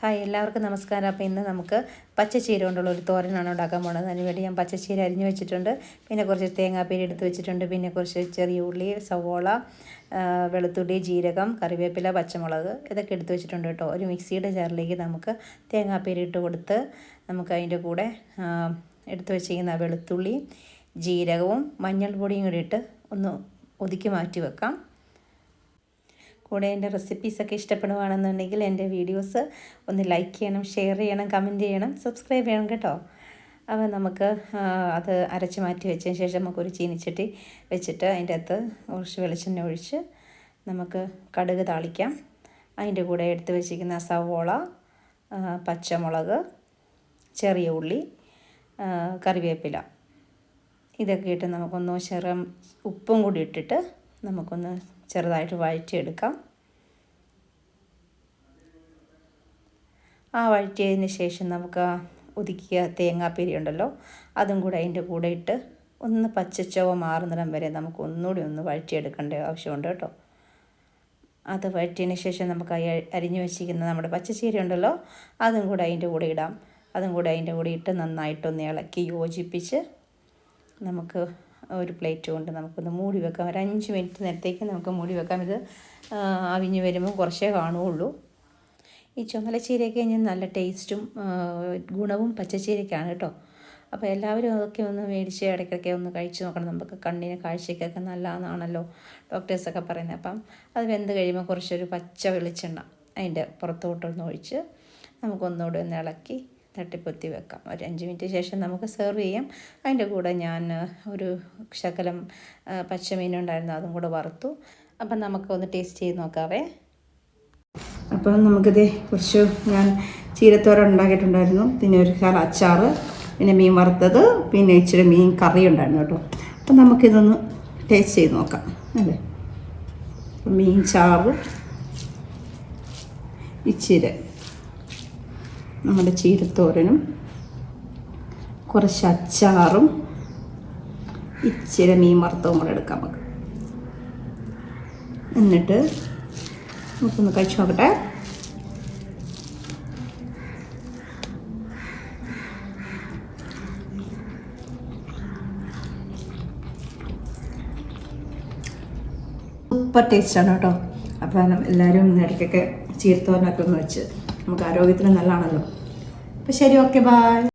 Hi എല്ലാവർക്കും നമസ്കാരം. അപ്പോൾ ഇന്ന് നമുക്ക് പച്ചച്ചീര കൊണ്ടുള്ള ഒരു തോരനാണ് ഉണ്ടാക്കാൻ പോകുന്നത് അതിനുവേണ്ടി ഞാൻ പച്ചച്ചീര അരിഞ്ഞു വെച്ചിട്ടുണ്ട്. പിന്നെ കുറച്ച് തേങ്ങാപ്പീരി എടുത്ത് വെച്ചിട്ടുണ്ട്. പിന്നെ കുറച്ച് ചെറിയ ഉള്ളി സവോള വെളുത്തുള്ളി ജീരകം കറിവേപ്പില പച്ചമുളക് ഇതൊക്കെ എടുത്ത് വെച്ചിട്ടുണ്ട് കേട്ടോ. ഒരു മിക്സിയുടെ ജാറിലേക്ക് നമുക്ക് തേങ്ങാപ്പീരി ഇട്ട് കൊടുത്ത് നമുക്ക് അതിന്റെ കൂടെ എടുത്ത് വെച്ചിരിക്കുന്ന വെളുത്തുള്ളി ജീരകവും മഞ്ഞൾപ്പൊടിയും കൂടി ഇട്ട് ഒന്ന് ഒതുക്കി മാറ്റി വെക്കാം. കൂടെ എന്റെ റെസിപ്പീസൊക്കെ ഇഷ്ടപ്പെടുകയാണെന്നുണ്ടെങ്കിൽ എന്റെ വീഡിയോസ് ഒന്ന് ലൈക്ക് ചെയ്യണം ഷെയർ ചെയ്യണം കമന്റ് ചെയ്യണം സബ്സ്ക്രൈബ് ചെയ്യണം കേട്ടോ. അപ്പോൾ നമുക്ക് അത് അരച്ച് മാറ്റി വെച്ചതിന് ശേഷം നമുക്കൊരു ചീനിച്ചട്ടി വെച്ചിട്ട് അതിന്റെ അകത്ത് കുറച്ച് വെളിച്ചെണ്ണ ഒഴിച്ച് നമുക്ക് കടുക് താളിക്കാം. അതിന്റെ കൂടെ എടുത്ത് വെച്ചിരിക്കുന്ന സവോള പച്ചമുളക് ചെറിയ ഉള്ളി കറിവേപ്പില. ഇതൊക്കെ ഇട്ട് നമുക്കൊന്ന് ചെറു ഉപ്പും കൂടി ഇട്ടിട്ട് നമുക്കൊന്ന് ചെറുതായിട്ട് വഴറ്റിയെടുക്കാം. ആ വഴറ്റിയതിന് ശേഷം നമുക്ക് ഒതുക്കിയ തേങ്ങാപ്പീരി ഉണ്ടല്ലോ അതും കൂടെ അതിന്റെ കൂടെ ഇട്ട് ഒന്ന് പച്ചച്ചവ മാറുന്നിടം വരെ നമുക്ക് ഒന്നുകൂടി ഒന്ന് വഴറ്റിയെടുക്കേണ്ട ആവശ്യമുണ്ട് കേട്ടോ. അത് വഴറ്റിയതിന് ശേഷം നമുക്ക് അരിഞ്ഞു വെച്ചിരിക്കുന്ന നമ്മുടെ പച്ചച്ചീര ഉണ്ടല്ലോ അതും കൂടെ അതിന്റെ കൂടെ ഇടാം. അതും കൂടെ അതിന്റെ കൂടെ ഇട്ട് നന്നായിട്ടൊന്ന് ഇളക്കി യോജിപ്പിച്ച് നമുക്ക് ഒരു പ്ലേറ്റ് കൊണ്ട് നമുക്കൊന്ന് മൂടി വെക്കാം. ഒരു അഞ്ച് മിനിറ്റ് നേരത്തേക്ക് നമുക്ക് മൂടി വെക്കാം. ഇത് അവിഞ്ഞ് വരുമ്പോൾ കുറച്ചേ കാണുകയുള്ളൂ. ഈ ചുമലച്ചീരയൊക്കെ ഞാൻ നല്ല ടേസ്റ്റും ഗുണവും പച്ചച്ചീരയ്ക്കാണ് കേട്ടോ. അപ്പോൾ എല്ലാവരും അതൊക്കെ ഒന്ന് മേടിച്ച് ഇടയ്ക്കൊക്കെ ഒന്ന് കഴിച്ച് നോക്കണം. നമുക്ക് കണ്ണിന് കാഴ്ചയ്ക്കൊക്കെ നല്ലതാണല്ലോ ഡോക്ടേഴ്സൊക്കെ പറയുന്നത്. അപ്പം അത് വെന്ത് കഴിയുമ്പോൾ കുറച്ചൊരു പച്ച വെളിച്ചെണ്ണ അതിന്റെ പുറത്തോട്ടൊന്ന് ഒഴിച്ച് നമുക്കൊന്നുകൂടെ ഒന്ന് ഇളക്കി തട്ടിപ്പൊത്തി വെക്കാം. ഒരു അഞ്ച് മിനിറ്റ് ശേഷം നമുക്ക് സെർവ് ചെയ്യാം. അതിന്റെ കൂടെ ഞാൻ ഒരു ശകലം പച്ചമീനുണ്ടായിരുന്നു അതും കൂടെ വറുത്തു. അപ്പം നമുക്കൊന്ന് ടേസ്റ്റ് ചെയ്ത് നോക്കാവേ. അപ്പം നമുക്കിത് കുറച്ച് ഞാൻ ചീരത്തോര ഉണ്ടാക്കിയിട്ടുണ്ടായിരുന്നു. പിന്നെ ഒരു കാല അച്ചാർ പിന്നെ മീൻ വറുത്തത് പിന്നെ ഇച്ചിരി മീൻ കറി ഉണ്ടായിരുന്നു കേട്ടോ. അപ്പം നമുക്കിതൊന്ന് ടേസ്റ്റ് ചെയ്ത് നോക്കാം അല്ലേ? മീൻ ചാറ് ഇച്ചിരി നമ്മുടെ ചീരത്തോരനും കുറച്ച് അച്ചാറും ഇച്ചിരി മീൻ വറുത്തവും കൂടെ എടുക്കാം നമുക്ക്. എന്നിട്ട് നമുക്കൊന്ന് കഴിച്ചു നോക്കട്ടെ സൂപ്പർ ടേസ്റ്റാണ് കേട്ടോ. അപ്പം എല്ലാവരും ഇടയ്ക്കൊക്കെ ചീർത്തോരനൊക്കെ ഒന്ന് വെച്ച് നമുക്ക് ആരോഗ്യത്തിന് നല്ലതാണല്ലോ. അപ്പം ശരി ഓക്കെ ബായ്